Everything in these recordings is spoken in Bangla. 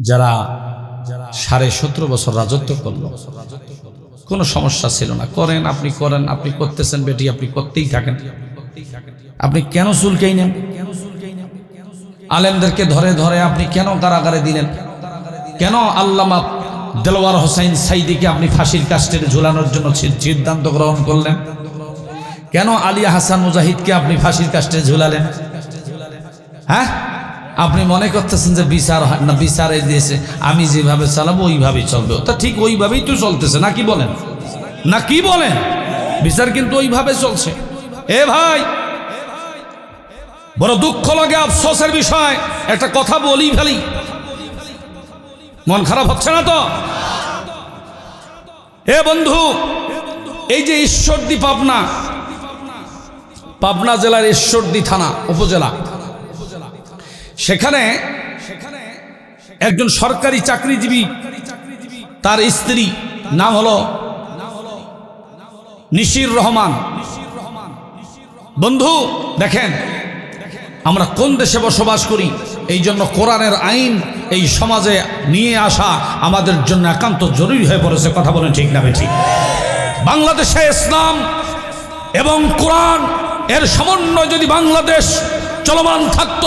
যারা সাড়ে সতেরো বছর রাজত্ব করল। কোনো সমস্যা ছিল না। করেন, আপনি করেন, আপনি করতেছেন, বেটি, আপনি করতেই থাকেন। আপনি কেন চুলকেই নেন আলেমদেরকে ধরে ধরে আপনি কেন কারাগারে দিলেন? কেন আল্লামা দেলোয়ার হোসাইন সাইদিকে আপনি ফাঁসির কাস্টে ঝুলানোর জন্য সিদ্ধান্ত গ্রহণ করলেন? কেন আলিয়া হাসান মুজাহিদকে আপনি ফাঁসির কাস্টে ঝুলালেন? হ্যাঁ? আপনি মনে করতেছেন যে বিচার হয় না, বিচার দিয়েছে আমি যেভাবে চালাবো ওইভাবেই চলবে। তা ঠিক ওইভাবেই তো চলতেছে, না কি বলেন? না কি বলেন? বিচার কিন্তু ওইভাবে চলছে। এ ভাই, বড় দুঃখ লাগে আফসোসের বিষয়, একটা কথা বলি ফেলি। মন খারাপ হচ্ছে না তো? এ বন্ধু, এই যে ঈশ্বরদী পাবনা পাবনা জেলার ঈশ্বরদী থানা, উপজেলা। সেখানে একজন সরকারি চাকরিজীবী, তার স্ত্রী, নাম হলো নিশির রহমান। বন্ধু, দেখেন, আমরা কোন দেশে বসবাস করি, এই জন্য কোরআনের আইন এই সমাজে নিয়ে আসা আমাদের জন্য একান্ত জরুরি হয়ে পড়েছে, কথা বলেন ঠিক না ঠিক বাংলাদেশে ইসলাম এবং কোরআন এর সমন্বয় যদি বাংলাদেশ চলমান থাকত।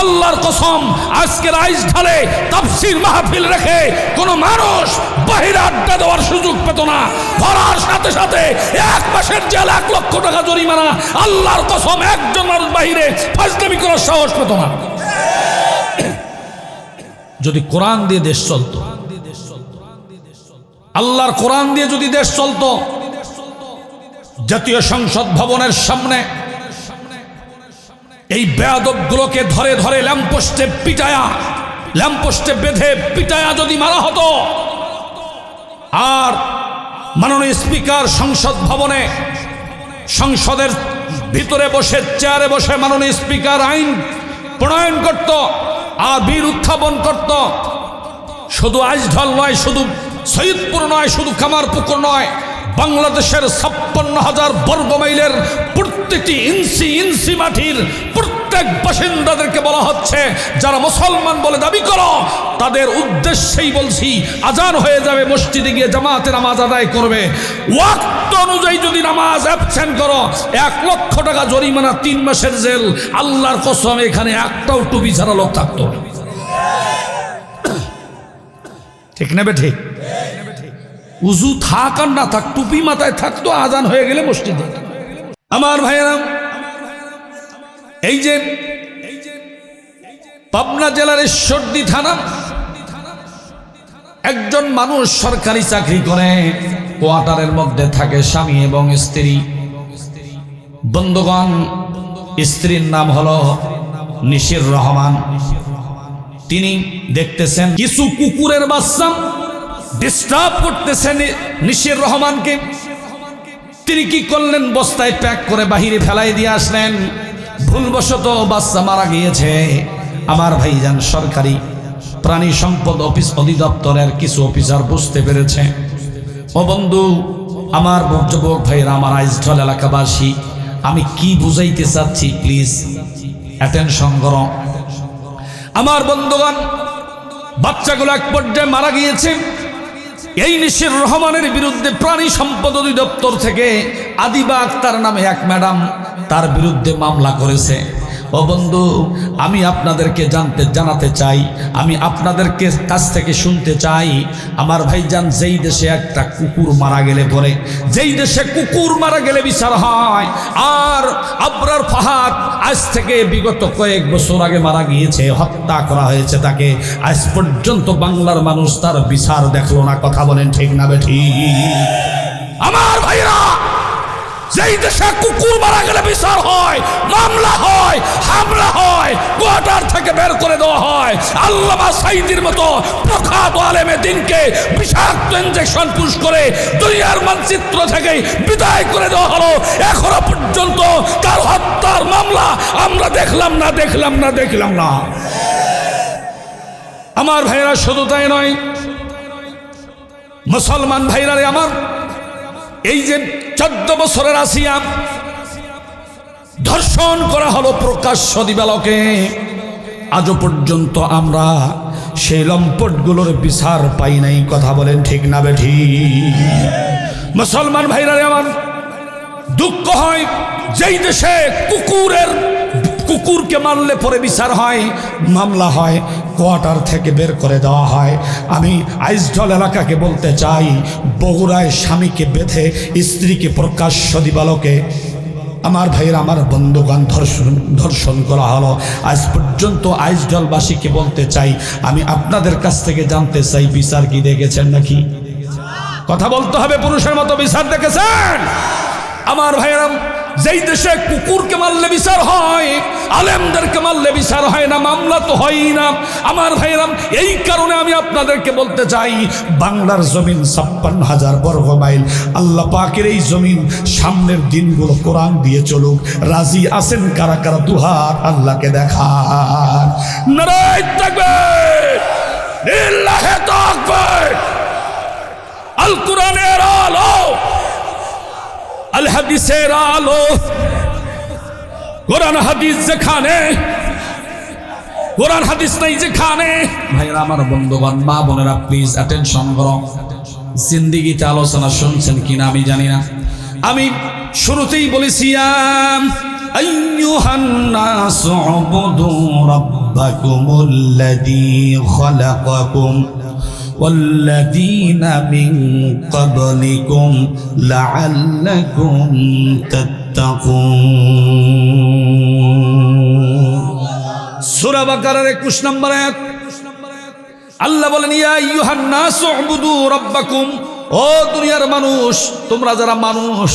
আল্লাহর কসম, আজকের আইস ঢালে তাফসির মাহফিল রেখে কোনো মানুষ বাহিরে আড্ডা দেওয়ার সুযোগ পেত না। ধরার সাথে সাথে এক মাসের জেল, এক লক্ষ টাকা জরিমানা, আল্লাহর কসম, একজন মানুষ বাহিরে ফাজলামি করার সাহস পেত না। যদি কোরআন দিয়ে দেশ চলতো, আল্লাহর কোরআন দিয়ে যদি দেশ চলতো, জাতীয় সংসদ ভবনের সামনে এই বেয়াদবগুলোকে ধরে ধরে ল্যাম্পোস্টে পিটায়া ল্যাম্পোস্টে বেঁধে পিটায়া যদি মারা হতো, আর মাননীয় স্পিকার সংসদ ভবনে, সংসদের ভিতরে বসে, চেয়ারে বসে মাননীয় স্পিকার আইন প্রণয়ন করত, আর বীর উত্থাপন করত, শুধু আইসঢল নয়, শুধু সৈয়দপুর নয়, শুধু কামারপুকুর নয় বাংলাদেশের ছাপ্পান্ন হাজার বর্গ মাইলের প্রত্যেকটি ইঞ্চি ইঞ্চি মাটির প্রত্যেক বাসিন্দাদেরকে বলা হচ্ছে, যারা মুসলমান বলে দাবি করো, তাদের উদ্দেশ্যেই বলছি, আজান হয়ে যাবে, মসজিদে গিয়ে জামাতে নামাজ আদায় করবে। ওয়াক্ত অনুযায়ী যদি নামাজ অ্যাবসেন্ট করো, এক লক্ষ টাকা জরিমানা, তিন মাসের জেল, আল্লাহর কসম, এখানে একটাও টুপি ছাড়া লোক থাকতো ঠিক নেবে ঠিক? উজু থাক আর না থাক, টুপি মাথায় থাকতো আজান হয়ে গেলে মসজিদে। আমার ভাইয়েরা, এই যে পাবনা জেলার ঈশ্বরদী থানা, একজন মানুষ সরকারি চাকরি করে, কোয়ার্টারের মধ্যে থাকে স্বামী এবং স্ত্রী। বন্ধুগণ, স্ত্রীর নাম হলো নিশির রহমান। তিনি দেখতেছেন, কিছু কুকুরের বাচ্চা ডিস্টার্ব করতেছেন নিশির রহমানকে। তিনি কি করলেন? বস্তায় প্যাক করে বাহিরে ফেলাই দিয়ে আসলেন। ভুলবশত বাচ্চা মারা গিয়েছে। আমার ভাই ভাইজান সরকারি প্রাণী সম্পদ অফিস অধিদপ্তরের কিছু অফিসার বুঝতে পেরেছে। ও বন্ধু, আমার যুবক ভাইয়েরা, আমার আইসঢল এলাকাবাসী, আমি কি বুঝাইতে চাচ্ছি? প্লিজ অ্যাটেনশন করো। আমার বন্ধুগণ, বাচ্চাগুলো এক পর্যায়ে মারা গিয়েছে। এই নিশির রহমানের বিরুদ্ধে প্রাণী সম্পদ অধিদপ্তর থেকে আদিবা আক্তার নামে এক ম্যাডাম তার বিরুদ্ধে মামলা করেছে। ও বন্ধু, আমি আপনাদেরকে জানতে, জানাতে চাই, আমি আপনাদেরকে কাছ থেকে শুনতে চাই। আমার ভাইজান যেই দেশে একটা কুকুর মারা গেলে পরে, যেই দেশে কুকুর মারা গেলে বিচার হয়, আর আবরার ফাহাদ আজ থেকে বিগত কয়েক বছর আগে মারা গিয়েছে, হত্যা করা হয়েছে তাকে, আজ পর্যন্ত বাংলার মানুষ তার বিচার দেখল না, কথা বলেন ঠিক না বেঠি আমার যেই দেশে কুকুর মারা গেলে বিচার হয়, মামলা হয়, হামলা হয়, কোয়ার্টার থেকে বের করে দেওয়া হয়। আল্লামা সাইদির মতো প্রখ্যাত আলেমে দিনকে বিষাক্ত ইঞ্জেকশন পুশ করে দুনিয়ার মানচিত্র থেকে বিদায় করে দেওয়া হলো। এখনও পর্যন্ত তার হত্যার মামলা আমরা দেখলাম না দেখলাম না দেখলাম না। আমার ভাইরা শুধু তাই নয়, মুসলমান ভাইরা আমার এই যে চোদ্দ বছরের আসিয়া ধর্ষণ করা হলো প্রকাশ্য দিবালকে। আজও পর্যন্ত আমরা সেই লম্পটগুলোর বিচার পাই নাই, কথা বলেন ঠিক না বেঠি মুসলমান ভাইরা আমার, দুঃখ হয় যেই দেশে কুকুরের কুকুরকে মারলে পরে বিচার হয়, মামলা হয়, কোয়ার্টার থেকে বের করে দেওয়া হয়। আমি আইসডল এলাকাকে বলতে চাই, বগুড়ায় স্বামীকে বেঁধে, স্ত্রীকে প্রকাশ্য দিবালোকে। আমার ভাইয়ের আমার বন্ধুগান ধর্ষণ ধর্ষণ করা হলো। আজ পর্যন্ত আইসডলবাসীকে বলতে চাই, আমি আপনাদের কাছ থেকে জানতে চাই, বিচার কি দেখেছেন নাকি? কথা বলতে হবে, পুরুষের মতো বিচার দেখেছেন? আমার ভাইরাম যেই দেশে কুকুরকে মারলে বিচার হয়, আলেমদেরকে মারলে বিচার হয় না, মামলা তো হয়ই না। আমার ভাইরাম এই কারণে আমি আপনাদেরকে বলতে চাই, বাংলার জমিন ছাপ্পান্ন হাজার বর্গ মাইল। আল্লাহ পাকের এই জমিন সামনের দিনগুলো কোরআন দিয়ে চলুক। রাজি আছেন কারা কারা? দুহাত আল্লাহকে দেখা নারায় থাকবে আল কোরআনের আলো আল হাদিসের আলো। কোরআন হাদিস যেখানে কোরআন হাদিস নাই যেখানে। ভাইরা আমার বন্ধুগণ মা বোনেরা প্লিজ অ্যাটেনশন করো। জিন্দিগিতে আলোচনা শুনছেন কিনা আমি জানি না। আমি শুরুতেই বলেছি আম, আইয়ুহান্নাস উবুদু রাব্বাকুমুল্লাযী খালাকাকুম। والذين من قبلكم لعلكم تتقون সূরা বাকারার 21 নম্বর আয়াত আল্লাহ বলেন ইয়া আইয়ুহান নাস উবুদু রাব্বাকুম ও দুনিয়ার মানুষ তোমরা যারা মানুষ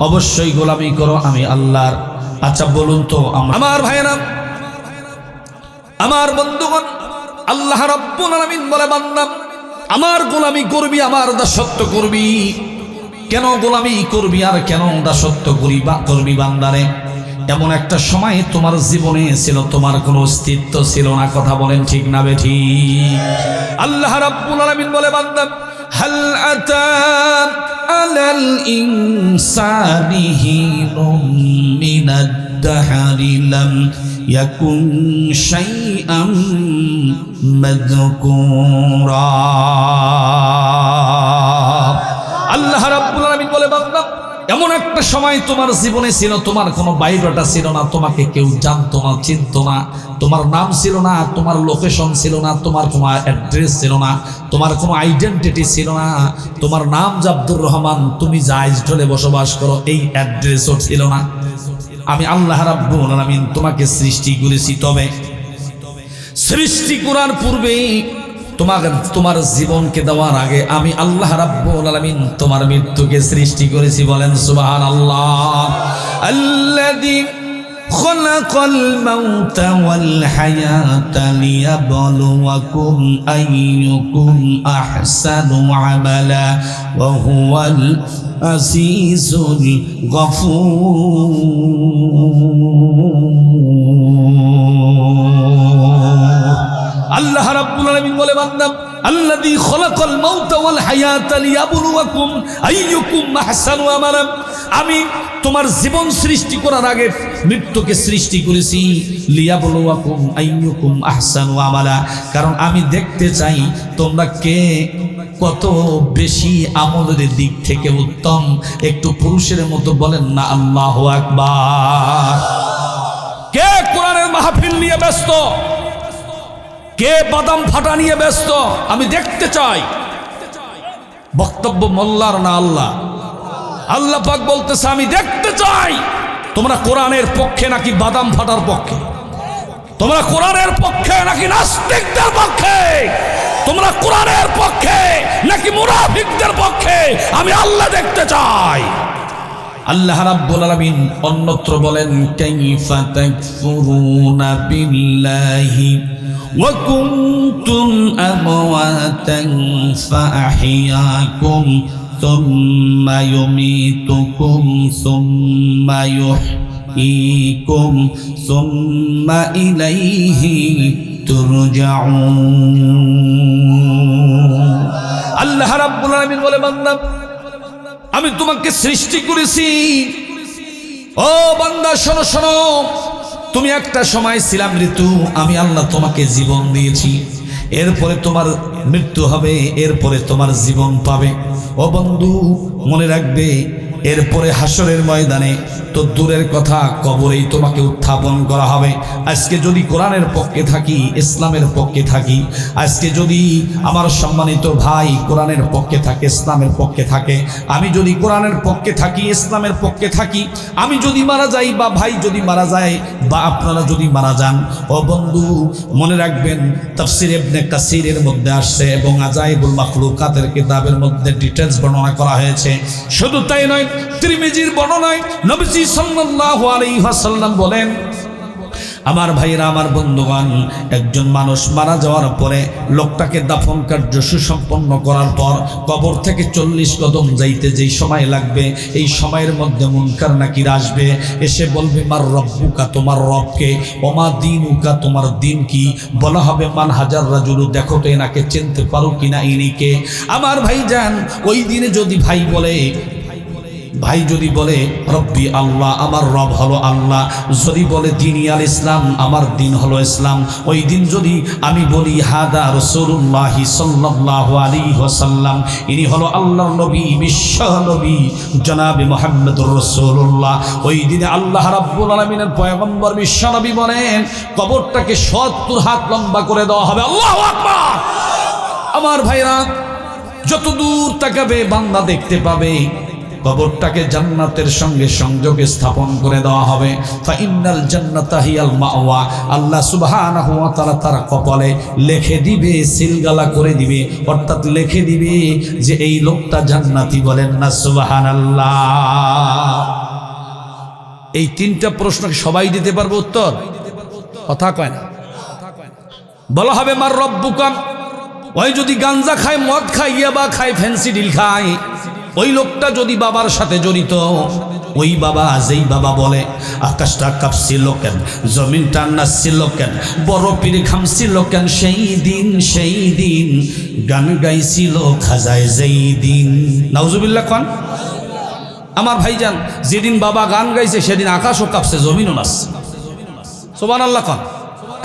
অবশ্যই গোলামি করো আমি আল্লাহর আচ্ছা বলুন তো আম- আমার ভাইয়েরা আমার বন্ধুগণ আল্লাহ রাব্বুল আলামিন বলে বান্দা আমার গোলামি করবি, আমার দাসত্ব করবি। কেন গোলামি করবি আর কেন দাসত্ব করি বা করবি বান্দারে? এমন একটা সময় তোমার জীবনে ছিল, তোমার কোনো অস্তিত্ব ছিল না, কথা বলেন ঠিক না বেঠি আল্লাহ রাব্বুল আলামিন বলে, বান্দা, হাল আতা আলাল ইনসানি হিনুম মিনাদ দাহরি লাম يكن شيئا مذكورا আল্লাহ রাব্বুল আলামিন বলে বান্দা এমন একটা সময় তোমার জীবনে ছিল তোমার কোনো বায়োডাটা ছিল না তোমাকে কেউ জানতো না চিনতো না তোমার নাম ছিল না তোমার লোকেশন ছিল না তোমার কোনো অ্যাড্রেস ছিল না তোমার কোনো আইডেন্টিটি ছিল না তোমার নাম জাব্দুর রহমান তুমি জাইজ ঢলে বসবাস করো এই অ্যাড্রেসও ছিল না আমি আল্লাহ রাব্বুল আলামিন তোমাকে সৃষ্টি করেছি তবে সৃষ্টি করার পূর্বেই তোমাকে তোমার জীবনকে দেওয়ার আগে আমি আল্লাহ রাব্বুল আলামিন তোমার মৃত্যুকে সৃষ্টি করেছি বলেন সুবহানাল্লাহ। আল্লাযী خلق الموت والحياة ليبلوكم أيكم أحسن عملا وهو العزيز الغفور আল্লাহ রাব্বুল আলামিন বলে বান্দা আল্লাযী খলাকাল মাউতা ওয়াল হায়াতা লিয়াবলুয়াকুম আইয়ুকুম আহসানু আমি তোমার জীবন সৃষ্টি করার আগে মৃত্যুকে সৃষ্টি করেছি। লিয়াবলুয়াকুম আইয়ুকুম আহসানু আমালা। কারণ আমি দেখতে চাই তোমরা কে? কত বেশি আমলের দিক থেকে উত্তম? একটু পুরুষের মতো বলেন না, আল্লাহু আকবার। কে কোরআনের মাহফিল নিয়ে ব্যস্ত? কে বাদাম ফাটা নিয়ে ব্যস্ত? আমি দেখতে চাই। বক্তব্য মোল্লার না আল্লাহ? আল্লাহ পাক বলতেছে, আমি দেখতে চাই। তোমরা কোরআনের পক্ষে নাকি বাদাম ফাটার পক্ষে? তোমরা কোরআনের পক্ষে নাকি নাস্তিকদের পক্ষে? তোমরা কোরআনের পক্ষে নাকি মুনাফিকদের পক্ষে? আমি আল্লাহ দেখতে চাই। আল্লাহ রাব্বুল আলামিন অন্যত্র বলেন, কাইফা তাকফুরুনা বিল্লাহি? কুনতুম আমওয়াতান ফাআহিয়াকুম সুম্মা ইউমীতুকুম সুম্মা ইউহয়ীকুম সুম্মা ইলাইহি তুরজাউন আল্লাহ রাব্বুল আলামিন বলে, বান্দা, আমি তোমাকে সৃষ্টি করেছি। ও বান্দা, শোনো শোনো। তুমি একটা সময় ছিলাম ঋতু আমি আল্লাহ তোমাকে জীবন দিয়েছি। এরপরে তোমার মৃত্যু হবে, এরপরে তোমার জীবন পাবে। ও বন্ধু, মনে রাখবে, এরপরে হাসরের ময়দানে তো দূরের কথা কবরেই তোমাকে উত্থাপন করা হবে। আজকে যদি কোরআনের পক্ষে থাকি, ইসলামের পক্ষে থাকি, আজকে যদি আমার সম্মানিত ভাই কোরআনের পক্ষে থাকে, ইসলামের পক্ষে থাকে, আমি যদি কোরআনের পক্ষে থাকি, ইসলামের পক্ষে থাকি, আমি যদি মারা যাই বা ভাই যদি মারা যায় বা আপনারা যদি মারা যান, ও বন্ধু, মনে রাখবেন, তাফসির ইবনে কাসিরের মধ্যে আসছে এবং আজাইবুল মাখলুকাতের কিতাবের মধ্যে ডিটেলস বর্ণনা করা হয়েছে। শুধু তাই নয়, ত্রিমিজির বর্ণনায় নবীজি ওয়াসাল্লাম বলেন, আমার ভাইরা আমার বন্ধুগণ, একজন মানুষ মারা যাওয়ার পরে লোকটাকে দাফন কার্য সুসম্পন্ন করার পর কবর থেকে চল্লিশ কদম যাইতে যেই সময় লাগবে, এই সময়ের মধ্যে মুনকার নাকির আসবে। এসে বলবে, মার রব্বুকা, তোমার রবকে, ওমা দিন উকা তোমার দিন কি? বলা হবে, মান হাজার রাজুলু, দেখো তো এনাকে চিনতে পারো কিনা ইনিকে। আমার ভাই যান ওই দিনে যদি ভাই বলে ভাই যদি বলে, রব্বি আল্লাহ, আমার রব হলো আল্লাহ। যদি বলে দিনই আল ইসলাম, আমার দিন হলো ইসলাম। ওই দিন যদি আমি বলি, হাদা রসুল্লাহি সাল্লাহ আলী ওসাল্লাম ইনি হলো আল্লাহর নবী, বিশ্ব নবী, জনাবি মোহাম্মদুর রসুল্লাহ ওই দিনে আল্লাহ রাব্বুল আলমিনের পয়গম্বর বিশ্ব নবী বলেন, কবরটাকে সত্তর হাত লম্বা করে দেওয়া হবে। আল্লাহ আমার ভাইরা যত দূর তাকাবে, বান্দা দেখতে পাবে কবরটাকে জান্নাতের সঙ্গে সংযোগে স্থাপন করে দেওয়া হবে। ফাইনাল জান্নাতা হিয়াল মাওয়া। আল্লাহ সুবহানাহু ওয়া তাআলা তার কপালে লিখে দিবে, সিলগালা করে দিবে। অর্থাৎ লিখে দিবে যে এই লোকটা জান্নাতি বলেন না, সুবহানাল্লাহ। এই তিনটা প্রশ্ন সবাই দিতে পারবে উত্তর? কথা কয় না। বলা হবে, মার রব্বুকাম ওই যদি গাঞ্জা খায়, মদ খায়, ইয়াবা খায়, ফ্যান্সি ডিল খায় ওই লোকটা যদি বাবার সাথে জড়িত, ওই বাবা যেই বাবা বলে, আকাশটা কাঁপছিল কেন জমিনটা নাচছিল কেন বড় পীর খামছিল কেন সেই দিন সেই দিন গান গাইছিল খাজায় যেই দিন। নাউজুবিল্লাহ খান। আমার ভাইজান, যেদিন বাবা গান গাইছে, সেদিন আকাশও কাঁপছে, জমিনও নাচছে। সোবান আল্লাহ কন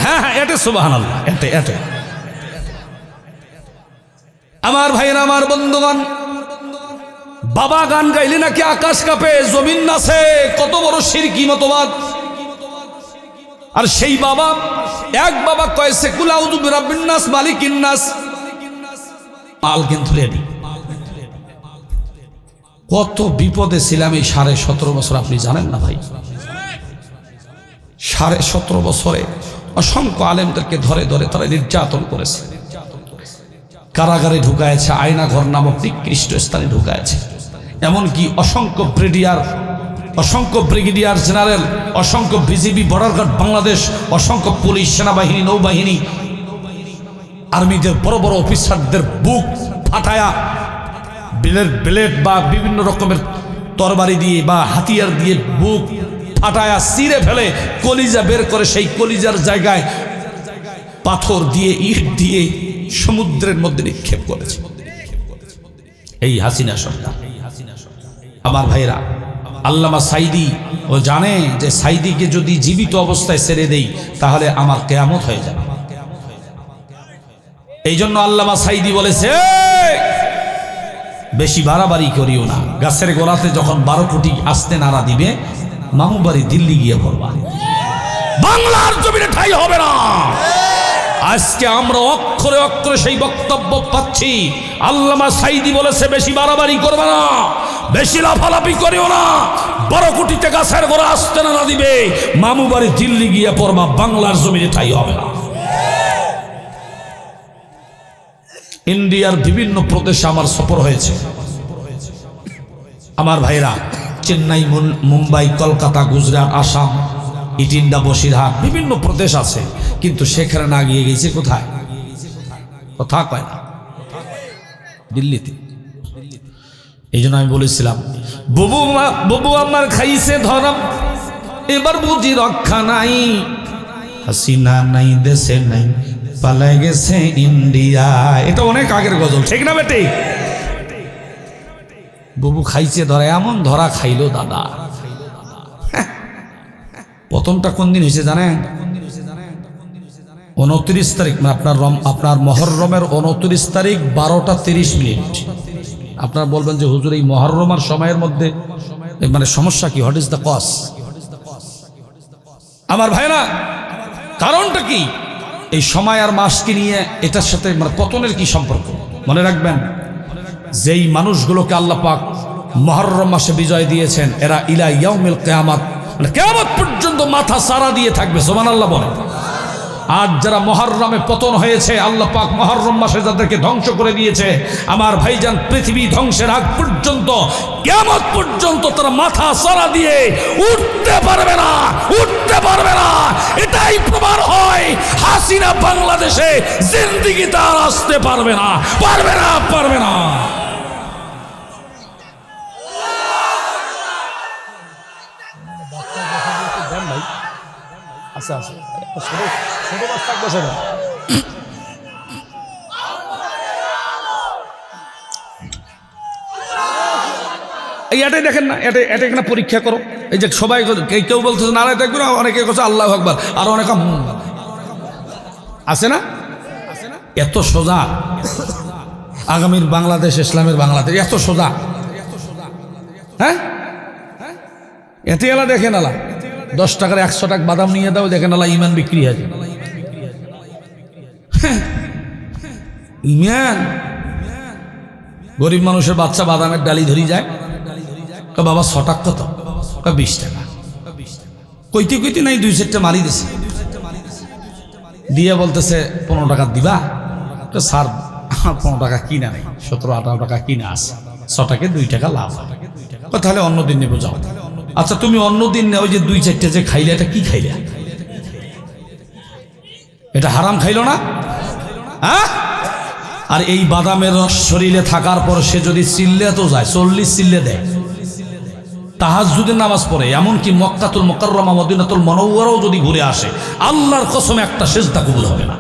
হ্যাঁ হ্যাঁ এটে সোবাহান আল্লাহ এটে এটে। আমার ভাইয়ের, আমার বন্ধুগণ বাবা গান গাইলে নাকি আকাশ কাঁপে, জমিন নাচে, কত বড় সিরকি মতবাদ। আর সেই বাবা, এক বাবা কয় সেকুলাউদু বিরাবিন্নাস মালিকিন্নাস মাল কিন্তু রেডি কত বিপদে ছিলাম এই সাড়ে সতেরো বছর, আপনি জানেন না ভাই? সাড়ে সতেরো বছরে অসংখ্য আলেমদেরকে ধরে ধরে তারা নির্যাতন করেছে। কারাগারে ঢুকায়ছে, আয়নাঘর নামক নিকৃষ্ট স্থানে ঢুকায়ছে। এমনকি অসংখ্য ব্রিগেডিয়ার অসংখ্য ব্রিগেডিয়ার জেনারেল, অসংখ্য বিজিবি বর্ডার গার্ড বাংলাদেশ, অসংখ্য পুলিশ, সেনাবাহিনী, নৌবাহিনী, আর্মিদের বড় বড় অফিসারদের বুক ফাটায়া বিলের ব্লেড বা বিভিন্ন রকমের তরবারি দিয়ে বা হাতিয়ার দিয়ে বুক ফাটায়া সিরে ফেলে, কলিজা বের করে সেই কলিজার জায়গায় পাথর দিয়ে, ইট দিয়ে সমুদ্রের মধ্যে নিক্ষেপ করেছে। এই হাসিনা সরকার। আমার ভাইরা আল্লামা সাইদি ও জানে যে সাইদিকে যদি জীবিত অবস্থায় ছেড়ে দেই, তাহলে আমার কেয়ামত হয়ে যাবে। এই জন্য আল্লামা সাইদি বলেছে, বেশি বাড়াবাড়ি করিও না। গাছের গোড়াতে যখন বারো কোটি আসতে নাড়া দিবে মামু বাড়ি দিল্লি গিয়ে পড়বা বাংলার জমিনে ঠাই হবে না। আজকে আমরা অক্ষরে অক্ষরে সেই বক্তব্য পাচ্ছি। আল্লামা সাইদি বলেছে, বেশি বাড়াবাড়ি করবে না, বেশি লাফালাফি করিও না। বড় কোটিতে গাছের গোড়া আসতে না দিবে। মামু বাড়ি দিল্লি গিয়ে পড়বা, বাংলার জমিনে ঠাই হবে না। ইন্ডিয়ার বিভিন্ন প্রদেশে আমার সফর হয়েছে। আমার ভাইরা, চেন্নাই মুম্বাই, কলকাতা, গুজরাট, আসাম ইটিন্ডা বসিরহাট, বিভিন্ন প্রদেশ আছে। কিন্তু সেখানে না গিয়ে গেছে কোথায়? কথা কয় না। দিল্লিতে। এই জন্য আমি বলেছিলাম, বুবু বুবু আমার খাইছে ধরম, এবার বুঝি রক্ষা নাই। হাসিনা নাই, দেশে নাই, পালাই গেছে ইন্ডিয়া। এটা অনেক আগের গজল, ঠিক না বেটে? বুবু খাইছে ধরা, এমন ধরা খাইলো দাদা। হ্যাঁ। প্রথমটা কোন দিন হয়েছে জানেন? উনত্রিশ তারিখ মানে আপনার রম, আপনার মহরমের উনত্রিশ তারিখ বারোটা তিরিশ মিনিট। আপনার বলবেন যে, হুজুর, এই মহরমার সময়ের মধ্যে মানে সমস্যা কি? হোয়াট ইজ দ্য কস আমার ভাইরা কারণটা কি? এই সময় আর মাসকে নিয়ে এটার সাথে মানে পতনের কি সম্পর্ক? মনে রাখবেন, যেই মানুষগুলোকে আল্লাহ পাক মহরম মাসে বিজয় দিয়েছেন, এরা ইলা ইয়াউমিল কেয়ামাত মানে কেয়ামত পর্যন্ত মাথা সারা দিয়ে থাকবে সোমান আল্লাহ বলে আজ যারা মহরমে পতন হয়েছে, আল্লাহ পাক মহরম মাসে যাদেরকে ধ্বংস করে দিয়েছে, আমার ভাইজান পৃথিবী ধ্বংসের আগ পর্যন্ত কেমন পর্যন্ত তারা মাথা সারা দিয়ে উঠতে পারবে না, উঠতে পারবে না। এটাই প্রমাণ হয়, হাসিনা বাংলাদেশে জিন্দিগি তার আসতে পারবে না পারবে না পারবে না। আচ্ছা আচ্ছা। এটাই দেখেন না এটা এটা এখানে পরীক্ষা করো। এই যে সবাই কেউ বলতেছে নারায় দেখবে না অনেকে কথা আল্লাহ আকবার, আর অনেকে। আছে না? এত সোজা। আগামীর বাংলাদেশ, ইসলামের বাংলাদেশ, এত সোজা। হ্যাঁ? এতে এলা দেখেন আলা, দশ টাকার একশো টাকা বাদাম নিয়ে দাও, দেখেন আলা ইমান বিক্রি আছে। গরিব মানুষের বাচ্চা বাদামের ডালি ধরি যায়। বাবা ছ টাকা কত বিশ টাকা। কইতে কইতে নাই দুই চারটে মারি দিছে। দিয়ে বলতেছে, পনেরো টাকা দিবা? স্যার, পনেরো টাকা কিনা নেই। সতেরো, আঠারো টাকা কিনা আছে। ছ টাকে দুই টাকা লাভ তাহলে অন্য দিন নেব, যাও। আচ্ছা তুমি অন্য দিন ওই যে দুই চারটে যে খাইলে, এটা কি খাইলে? এটা হারাম খাইলো না? আর এই বাদামের রস শরীরে থাকার পর সে যদি চিল্লে তো যায়, চল্লিশ চিল্লে দেয়। তাহাজুদের নামাজ পড়ে, এমনকি মক্কাতুল মোকাররমা, মদিনাতুল মনৌয়ারও যদি ঘুরে আসে, আল্লাহর কসম একটা সেজদা কবুল হবে না।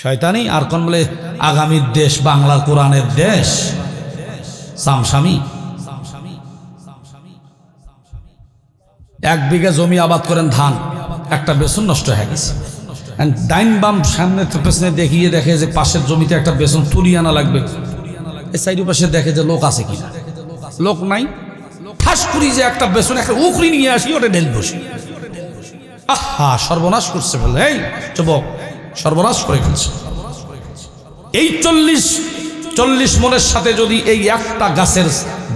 শয়তানি, আর কোন বলে আগামীর দেশ বাংলার কোরআনের দেশ। সামসামি। এক বিঘা জমি আবাদ করেন ধান, একটা বেসন নষ্ট হয়ে গেছে। ডাইন বাম সামনে পেছনে দেখিয়ে দেখে যে পাশের জমিতে একটা বেসন তুলি আনা লাগবে। এই সাইড পাশে দেখে যে লোক আছে কিনা। লোক নাই। ঠাস করি যে একটা বেসন একটা উখরি নিয়ে আসি, ওটা ঢেল বসি। আহা, সর্বনাশ করছে বলে। এই যুবক, সর্বনাশ করে ফেলছে। এই চল্লিশ চল্লিশ মনের সাথে যদি এই একটা গাছের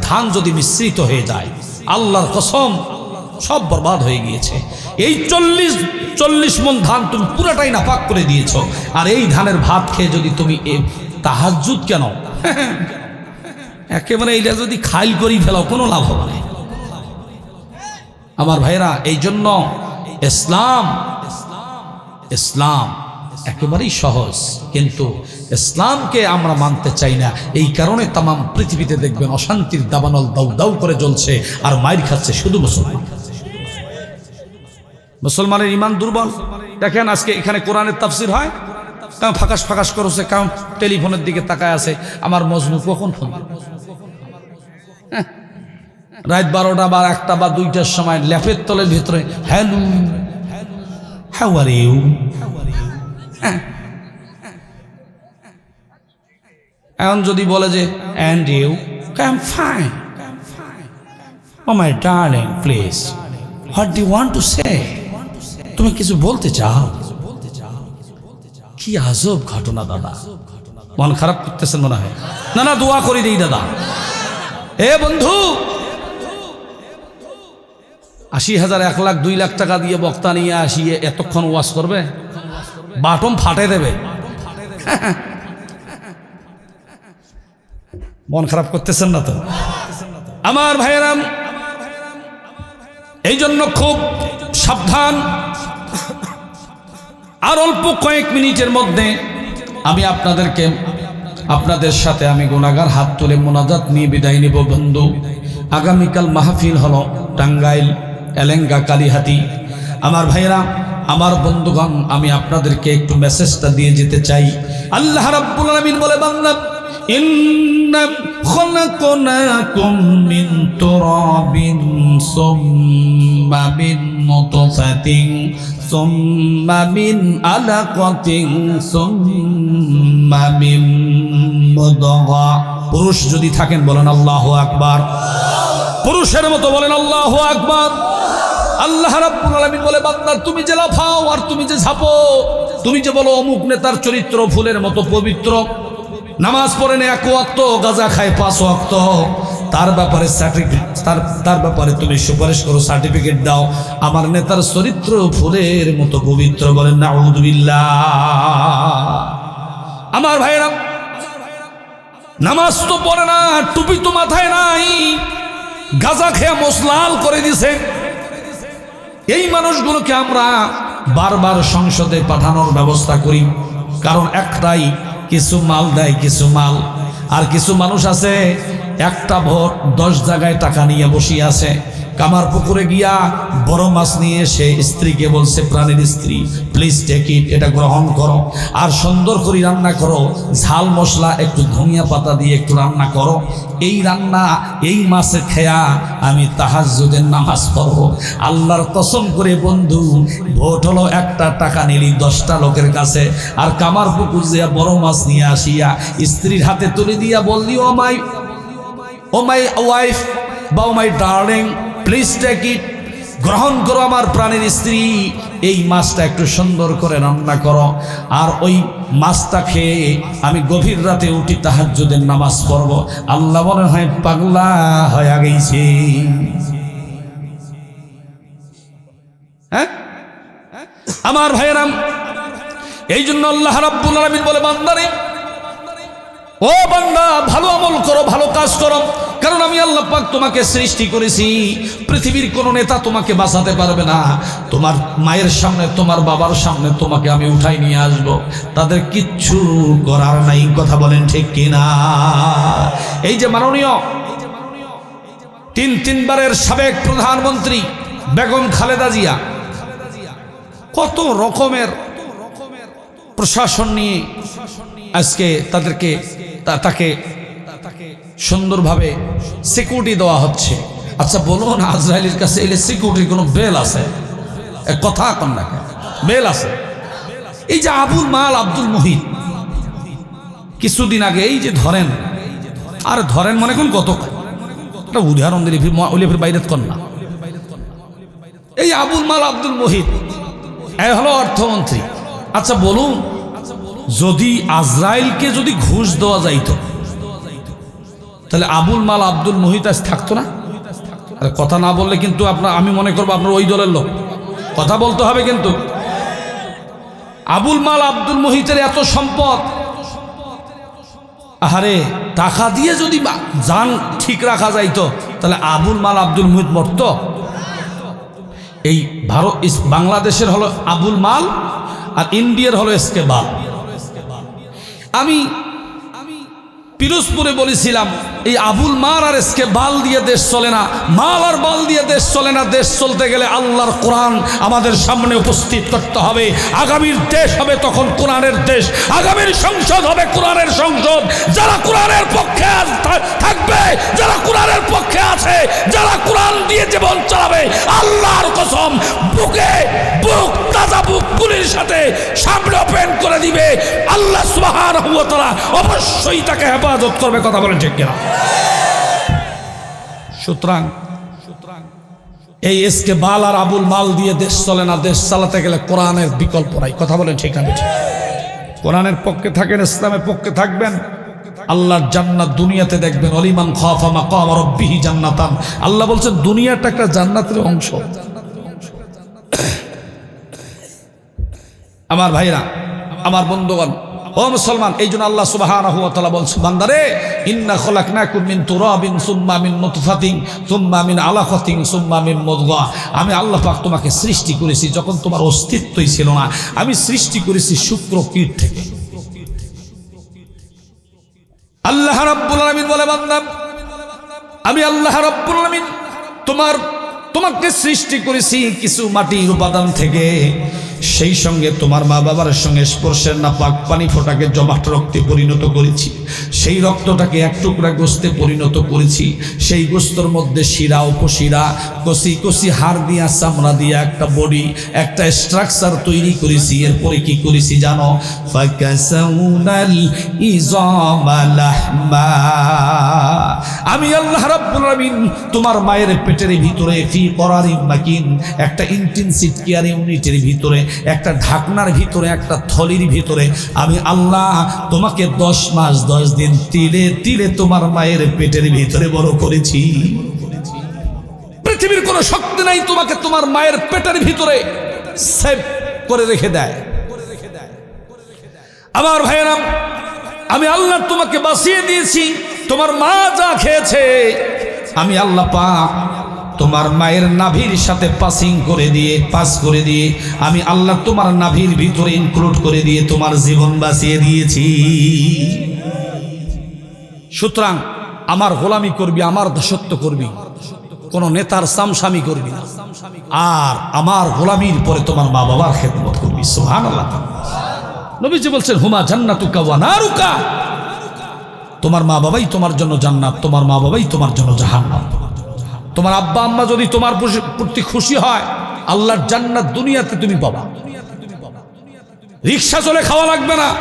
ধান যদি মিশ্রিত হয়ে যায়, আল্লাহর কসম সব বরবাদ হয়ে গিয়েছে। এই চল্লিশ চল্লিশ মন ধান তুমি পুরাটাই নাপাক করে দিয়েছ। আর এই ধানের ভাত খেয়ে যদি তুমি তাহাজুদ কেন? একেবারে এইটা যদি খাইল করি ফেলাও, কোনো লাভ হবে না। আমার ভাইরা এই জন্য ইসলাম ইসলাম একেবারেই সহজ। কিন্তু ইসলামকে আমরা মানতে চাই না। এই কারণে তাম পৃথিবীতে দেখবেন অশান্তির দাবানল দাউ দাউ করে জ্বলছে আর মায়ের খাচ্ছে শুধু মুসলমান। মুসলমানের ইমান দুর্বল। দেখেন আজকে এখানে কোরআনের তাফসির হয়। কারণ ফাঁকাস ফাঁকাস করছে কারণ টেলিফোনের দিকে তাকায় আছে। আমার মজনু কখন ফোন হ্যাঁ। রাত বারোটা বা একটা বা দুইটার সময় ল্যাপের তলের ভিতরে, হ্যালো হাউ আর ইউ এখন যদি বলে যে and you I fine oh my darling please what do want to say তুমি কিছু বলতে চাও? কি আজব ঘটনা, দাদা। মন খারাপ করতেছেন মনে হয়। না না, দোয়া করি দিই, দাদা। এ বন্ধু, আশি হাজার এক লাখ, দুই লাখ টাকা দিয়ে বক্তা নিয়ে আসিয়ে এতক্ষণ ওয়াশ করবে? বাটম ফাটে দেবে। মন খারাপ করতেছেন না তো? আমার ভাইয়েরাম, এই জন্য খুব সাবধান। আর অল্প কয়েক মিনিটের মধ্যে আমি আপনাদেরকে, আপনাদের সাথে আমি গুণাগার হাত তুলে মোনাজাত নিয়ে বিদায় নিব, বন্ধু। আগামীকাল মাহফিল হলো টাঙ্গাইল, এলেঙ্গা, কালীহাতি। আমার ভাইয়েরা, আমার বন্ধুগণ, আমি আপনাদেরকে একটু মেসেজটা দিয়ে যেতে চাই। আল্লাহ রাব্বুল আলামিন বলে, বান্দা, ইন্না খলাকনাকুম মিন তুরাবিন সুম্মা মিন নুতফাতিন ثم من علقة ثم من مضغة পুরুষ যদি থাকেন বলেন আল্লাহ আকবার পুরুষের মতো বলেন আল্লাহ আকবার আল্লাহ রাব্বুল আলামিন বলে বান্দা তুমি যে লাফাও আর তুমি যে ঝাপো তুমি যে বলো অমুক নেতার চরিত্র ফুলের মতো পবিত্র নামাজ পড়েন এক ওয়াক্ত গাজা খায় পাঁচ ওয়াক্ত তার ব্যাপারে সার্টিফিকেট তার তার ব্যাপারে তুমি সুপারিশ করো সার্টিফিকেট দাও। আমার নেতার চরিত্র ফুলের মতো পবিত্র বলেন নাউদুবিল্লাহ আমার ভাইরা নামাজ তো পড়ে না, টুপি তো মাথায় নাই। গাজা খেয়ে মশলাল করে দিছে। এই মানুষগুলোকে আমরা বারবার সংসদে পাঠানোর ব্যবস্থা করি। কারণ একটাই, কিছু মাল দেয়, কিছু মাল। আর কিছু মানুষ আছে একটা ভোট দশ জায়গায় টাকা নিয়ে বসিয়ে আছে। কামার পুকুরে গিয়া বড় মাছ নিয়ে সে স্ত্রীকে বলছে, প্রাণীর স্ত্রী প্লিজ টেক ইট এটা গ্রহণ করো। আর সুন্দর করে রান্না করো, ঝাল মশলা, একটু ধনিয়া পাতা দিয়ে একটু রান্না করো। এই রান্না, এই মাছে খেয়া আমি তাহাজ্জুদের নামাজ পড়ব। আল্লাহর কসম করে বন্ধু, ভোট হলো একটা টাকা নিলি দশটা লোকের কাছে। আর কামার পুকুর যে বড় মাছ নিয়ে আসিয়া স্ত্রীর হাতে তুলে দিয়া বললি, ও মাই ও মাই ওয়াইফ বা ও my darling, please take it. গ্রহণ করো আমার প্রাণের স্ত্রী। এই মাছটা একটু সুন্দর করে রান্না করো। আর ওই মাছটা খেয়ে আমি গভীর রাতে উঠি তাহাজ্জুদের নামাজ পড়ব। আল্লাহ মনে হয়, পাগলা হয়ে গেছে। হ্যাঁ? আমার ভাইয়েরাম, এই জন্য আল্লাহ রাব্বুল আলামিন বলে, বান্দারে, ও বান্দা, ভালো আমল করো, ভালো কাজ করো। কারণ আমি আল্লাহ পাক তোমাকে সৃষ্টি করেছি। পৃথিবীর কোনো নেতা তোমাকে বাঁচাতে পারবে না। তোমার মায়ের সামনে, তোমার বাবার সামনে তোমাকে আমি উঠাই নিয়ে আসব। তাদের কিচ্ছু করার নাই, কথা বলেন ঠিক কিনা? এই যে মাননীয়, তিন তিনবারের সাবেক প্রধানমন্ত্রী বেগম খালেদা জিয়া, কত রকমের প্রশাসন নিয়ে আজকে তাদেরকে তাকে সুন্দরভাবে সিকিউরিটি দেওয়া হচ্ছে। আচ্ছা বলুন, আজরাইলের কাছে এলে সিকিউরিটির কোনো বেল আছে? কথা কন না বেল আছে। এই যে আবুল মাল আব্দুল মুহিত, কিছুদিন আগে এই যে ধরেন, আর ধরেন মনে কোন কত? উদাহরণ দিলে ফির ওলে ফির বাইরে না এই আবুল মাল আব্দুল মুহিত, এ হলো অর্থমন্ত্রী। আচ্ছা বলুন, যদি আজরাইলকে যদি ঘুষ দেওয়া যাইতো তাহলে আবুল মাল আব্দুল মুহিত আজ থাকতো না? আর কথা না বললে কিন্তু আপনার, আমি মনে করব আপনার ওই দলের লোক। কথা বলতে হবে কিন্তু। আবুল মাল আব্দুল মুহিতের এত সম্পদ। আহারে, টাকা দিয়ে যদি যান ঠিক রাখা যাইতো, তাহলে আবুল মাল আব্দুল মুহিত মরত? এই ভারত বাংলাদেশের হলো আবুল মাল আর ইন্ডিয়ার হলো এসকে বাল। আমি পিরোজপুরে বলেছিলাম, এই আবুল মার আর এসকে বাল দিয়ে দেশ চলে না, মাল আর বাল দিয়ে দেশ চলে না, দেশ চলতে গেলে আল্লাহর কোরআন আমাদের সামনে উপস্থিত করতে হবে। আগামীর দেশ হবে তখন কোরআনের দেশ, আগামীর সংসদ হবে কোরআনের সংসদ। যারা কোরআনের পক্ষে থাকবে, যারা কোরআনের পক্ষে তাজা গুলির সাথে সামনে ওপেন করে দিবে। আল্লাহ সুবহানাহু ওয়া তাআলা অবশ্যই তাকে হেফাজত করবে, কথা বলেন ঠিক কিনা? সুতরাং এই এসকে বাল আর আবুল মাল দিয়ে দেশ চলে না, দেশ চালাতে গেলে কোরআনের বিকল্প নাই, কথা বলেন ঠিক না বেঠিক? কোরআনের পক্ষে থাকেন, ইসলামের পক্ষে থাকবেন। আল্লাহর জান্নাত দুনিয়াতে দেখবেন, অলিমান খাফা মাকাম রব্বিহি জান্নাতান। আল্লাহ বলছেন, দুনিয়াটা একটা জান্নাতের অংশ। আমার ভাইরা, আমার বন্ধুগণ, ও মুসলমান, এই জন্য আল্লাহ তাআলা বলছে, বান্দারে, ইন্না খলাকনাকুম মিন তুরাবিন সুম্মা মিন নুতফাতিন, সুম্মা মিন আলাকাতিন সুম্মা মিন মুদগা। আমি আল্লাহ পাক তোমাকে সৃষ্টি করেছি যখন তোমার অস্তিত্বই ছিল না। আমি সৃষ্টি করেছি শুক্র কীট থেকে। আল্লাহ রাব্বুল আলামিন বলে, বান্দা, আমি আল্লাহ রাব্বুল আলামিন তোমার, তোমাকে সৃষ্টি করেছি কিছু মাটির উপাদান থেকে। সেই সঙ্গে তোমার মা বাবার সঙ্গে স্পর্শের না পাক পানি ফোটাকে জমাট রক্তে পরিণত করেছি। সেই রক্তটাকে এক টুকরা গোস্তে পরিণত করেছি। সেই গোস্তর মধ্যে শিরা, উপশিরা, কষি কষি হাড় দিয়া, চামড়া দিয়া একটা বডি, একটা স্ট্রাকচার তৈরি করেছি। এরপরে কি করেছি জানো? আমি আল্লাহ রাব্বুল তোমার মায়ের পেটের ভিতরে ফি করারিন মাকিন, একটা ইন্টেনসিভ কেয়ার ইউনিটের ভিতরে একটা ঢাকনার ভিতরে, একটা থলির ভিতরে, আমি আল্লাহ তোমাকে দশ মাস, দশ দিন তিলে তিলে তোমার মায়ের পেটের ভিতরে বড় করেছি। পৃথিবীর কোনো শক্তি নাই তোমাকে তোমার মায়ের পেটের ভিতরে সেভ করে রেখে দেয়। আমার ভাইয়েরাম আমি আল্লাহ তোমাকে বাঁচিয়ে দিয়েছি, তোমার মা যা খেয়েছে, আমি আল্লাহ পাক তোমার মায়ের নাভির সাথে পাসিং করে দিয়ে পাস করে দিয়ে, আমি আল্লাহ তোমার নাভির ভিতরে ইনক্লুড করে দিয়ে তোমার জীবন বাঁচিয়ে দিয়েছি। সুতরাং আমার গোলামি করবি, আমার দাসত্ব করবি, কোন নেতার সামসামি করবি না। আর আমার গোলামির পরে তোমার মা বাবার খেদমত করবি সোহান নবীজি বলছেন, হুমা জান্নাতুকা তোমার মা বাবাই তোমার জন্য জান্নাত, তোমার মা বাবাই তোমার জন্য জাহান্নাম। তোমার আব্বা আম্মা যদি তোমার প্রতি- খুশি হয়, আল্লাহর জান্নাত দুনিয়াতে তুমি পাবা। রিক্সা চলে খাওয়া লাগবে না।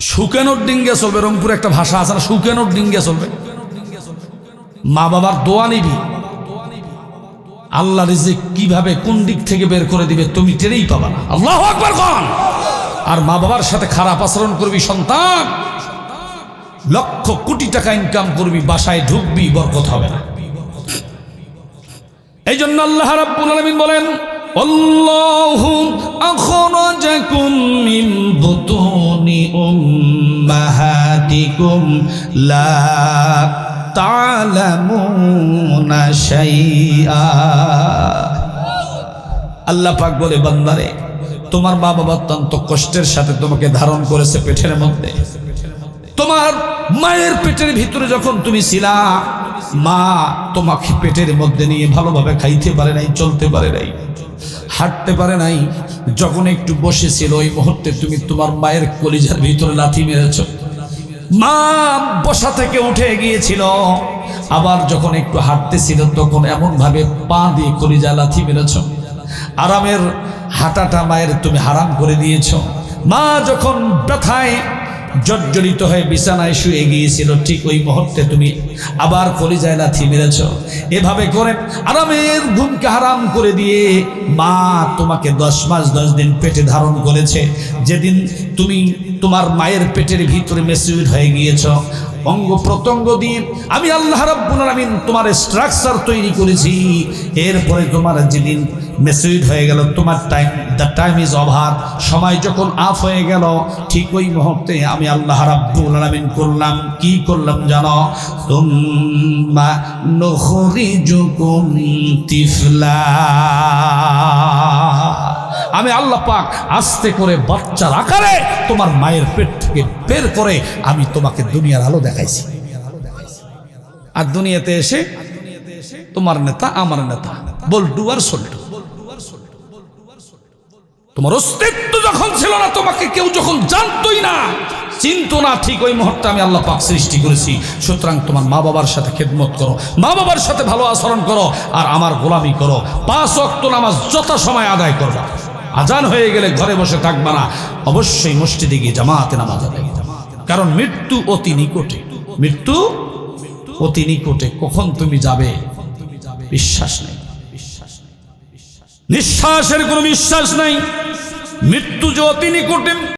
শুকানোর ডিঙ্গে চলবে, রংপুরে একটা ভাষা আছে না শুকানোর ডিঙ্গে চলবে। মা বাবার দোয়া নিবি। আল্লাহ রিজিক কীভাবে কোন দিক থেকে বের করে দিবে তুমি টেরেই পাবা আল্লাহ আকবার কন। আর মা বাবার সাথে খারাপ আচরণ করবি, সন্তান। লক্ষ কোটি টাকা ইনকাম করবি, বাসায় ঢুকবি, বরকত হবে না। এই জন্য আল্লাহ রাব্বুল আলামিন বলেন, আল্লাহু আখরাজাকুম মিন বুতুনি উম্মাহাতিকুম, লা তা'লামুনা শাইআ। আল্লাহ পাক বলে, বান্দারে, তোমার মা বাবা অত্যন্ত কষ্টের সাথে তোমাকে ধারণ করেছে পেটের মধ্যে। তোমার মায়ের পেটের ভিতরে যখন তুমি ছিলা, মা তোমাকে পেটের মধ্যে নিয়ে ভালোভাবে খাইতে পারে নাই, চলতে পারে নাই, হাঁটতে পারে নাই। যখন একটু বসেছিল, ওই মুহূর্তে তুমি তোমার মায়ের কলিজার ভিতরে লাথি মেরেছ। মা বসা থেকে উঠে গিয়েছিল, আবার যখন একটু হাঁটতেছিল, তখন এমন ভাবে পা দিয়ে কলিজা লাথি মেরেছ। আরামের হাঁটাটা মায়ের তুমি হারাম করে দিয়েছ। মা যখন ব্যথায় জর্জরিত হয়ে বিছানায় শুয়ে গিয়েছিল, ঠিক ওই মুহূর্তে তুমি আবার কলিজায় লাথি মেরেছ। এভাবে করে আরামের ঘুমকে হারাম করে দিয়ে মা তোমাকে দশ মাস, দশ দিন পেটে ধারণ করেছে। যেদিন তুমি তোমার মায়ের পেটের ভিতরে মেসিউড হয়ে গিয়েছ। অঙ্গ প্রত্যঙ্গ দিয়ে আমি আল্লাহ রাব্বুল আলামিন তোমার স্ট্রাকচার তৈরি করেছি। এরপরে তোমার যেদিন মেসিউড হয়ে গেল, তোমার time the time is over সময় যখন আফ হয়ে গেল, ঠিক ওই মুহূর্তে আমি আল্লাহ রাব্বুল আলামিন করলাম। কি করলাম জানো? তুম্মা নুখরিজুকুম তিফলা। আমি আল্লাহ পাক আস্তে করে বাচ্চার আকারে তোমার মায়ের পেট থেকে বের করে আমি তোমাকে দুনিয়ার আলো দেখাইছি। আর দুনিয়াতে এসে তোমার নেতা আমার নেতা। বল্টু আর সল্টু। তোমার অস্তিত্ব যখন ছিল না, তোমাকে কেউ যখন জানতোই না, চিনতো না, ঠিক ওই মুহূর্তে আমি আল্লাহ পাক সৃষ্টি করেছি। সুতরাং তোমার মা বাবার সাথে খেদমত করো, মা বাবার সাথে ভালো আচরণ করো, আর আমার গোলামি করো। পাঁচ অক্ত নামাজ যত সময় আদায় করবা। আজান হয়ে গেলে ঘরে বসে থাকবা না। অবশ্যই মসজিদে গিয়ে জামাতে নামাজ আদায় কারণ মৃত্যু অতি নিকটে। মৃত্যু অতি নিকটে। কখন তুমি যাবে? বিশ্বাস নেই। নিঃশ্বাসের কোনো বিশ্বাস নাই। মৃত্যু যে অতি নিকটে।